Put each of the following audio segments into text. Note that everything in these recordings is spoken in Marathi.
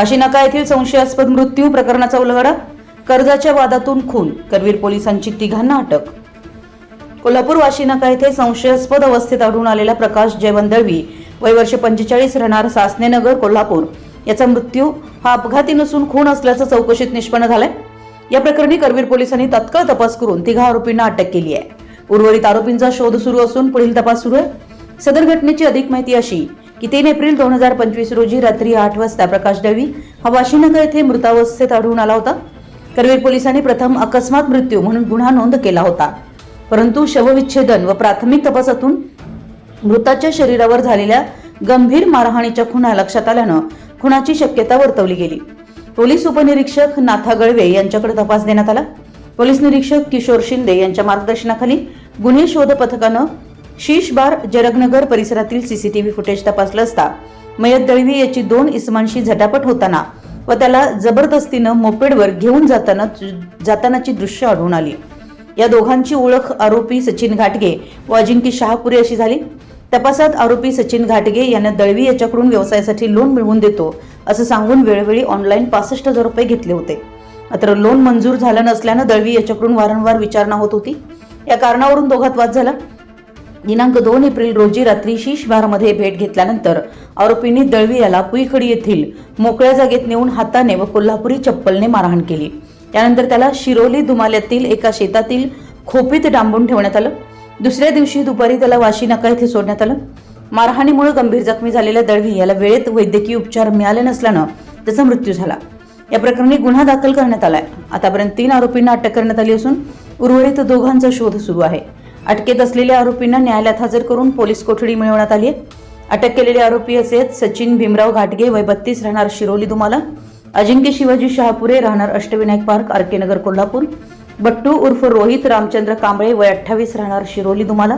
वाशी येथील संशयास्पद मृत्यू प्रकरणाचा उलगडा कर्जाच्या वादातून खून करवीर पोलिसांची तिघांना अटक. कोल्हापूर वाशिनाका येथे संशयास्पद अवस्थेत आढळून आलेला प्रकाश जयवंत दळवी वय वर्ष पंचेचाळीस राहणार सासनेनगर कोल्हापूर. याचा मृत्यू हा अपघाती नसून खून असल्याचं चौकशीत निष्पन्न झालंय. या प्रकरणी करवीर पोलिसांनी तत्काळ तपास करून तिघा आरोपींना अटक केली आहे. उर्वरित आरोपींचा शोध सुरू असून पुढील तपास सुरू आहे. सदर घटनेची अधिक माहिती अशी की तीन एप्रिल दोन हजार पंचवीस रोजी रात्री आठ वाजता प्रकाश दळवी हा वाशीनगर येथे मृतावस्थेत आढळून आला होता. करवीर पोलिसांनी प्रथम अकस्मात मृत्यू म्हणून गुन्हा नोंद केला होता. परंतु शवविच्छेदन व प्राथमिक तपासातून मृताच्या शरीरावर झालेल्या गंभीर मारहाणीच्या खुणा लक्षात आल्यानं खुणाची शक्यता वर्तवली गेली. पोलीस उपनिरीक्षक नाथा गळवे यांच्याकडे तपास देण्यात आला. पोलीस निरीक्षक किशोर शिंदे यांच्या मार्गदर्शनाखाली गुन्हे शोध पथकानं शीश बार जरगनगर परिसरातील सीसीटीव्ही फुटेज तपासलं असता मयत दळवी याची दोन इसमांशी झटापट होताना व त्याला जबरदस्तीनं मोपेडवर घेऊन जाताना जातानाची दृश्य आढळून आली. या दोघांची ओळख आरोपी सचिन घाटगे व अजिंक्य शहापुरे अशी झाली. तपासात आरोपी सचिन घाटगे यानं दळवी याच्याकडून व्यवसायासाठी लोन मिळवून देतो असं सांगून वेळोवेळी ऑनलाईन पासष्ट हजार रुपये घेतले होते. मात्र लोन मंजूर झालं नसल्यानं दळवी याच्याकडून वारंवार विचारणा होत होती. या कारणावरून दोघात वाद झाला. दिनांक दोन एप्रिल रोजी रात्री शीश बारमध्ये भेट घेतल्यानंतर आरोपींनी दळवी याला पुईखडी येथील मोकळ्या जागेत नेऊन हाताने व कोल्हापुरी चप्पलने मारहाण केली. त्यानंतर त्याला शिरोली दुमाल्यातील एका शेतातील खोपीत डांबून ठेवण्यात आलं. दुसऱ्या दिवशी दुपारी त्याला वाशी नाका येथे सोडण्यात आलं. मारहाणीमुळे गंभीर जखमी झालेल्या दळवी याला वेळेत वैद्यकीय उपचार मिळाले नसल्यानं त्याचा मृत्यू झाला. या प्रकरणी गुन्हा दाखल करण्यात आलाय. आतापर्यंत तीन आरोपींना अटक करण्यात आली असून उर्वरित दोघांचा शोध सुरू आहे. अटकेत असलेल्या आरोपींना न्यायालयात हजर करून पोलीस कोठडी मिळवण्यात आली आहे. अटक केलेले आरोपी असे आहेत सचिन भीमराव घाटगे वय बत्तीस राहणार शिरोली दुमाला. अजिंक्य शिवाजी शहापुरे राहणार Ashtavinayak park R K Nagar Kolhapur. Battu उर्फ रोहित रामचंद्र कांबळे वय अठ्ठावीस राहणार शिरोली दुमाला.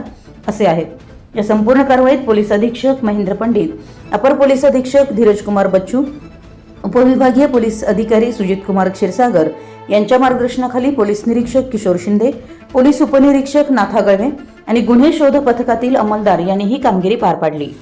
असे आहेत. या संपूर्ण कारवाईत पोलीस अधीक्षक महेंद्र पंडित अपर पोलीस अधीक्षक धीरज कुमार बच्चू उपविभागीय पोलीस अधिकारी सुजित कुमार क्षीरसागर यांच्या मार्गदर्शनाखाली पोलीस निरीक्षक किशोर शिंदे पोलीस उपनिरीक्षक नाथा गळवे आणि गुन्हे शोध पथकातील अंमलदार यांनी ही कामगिरी पार पाडली.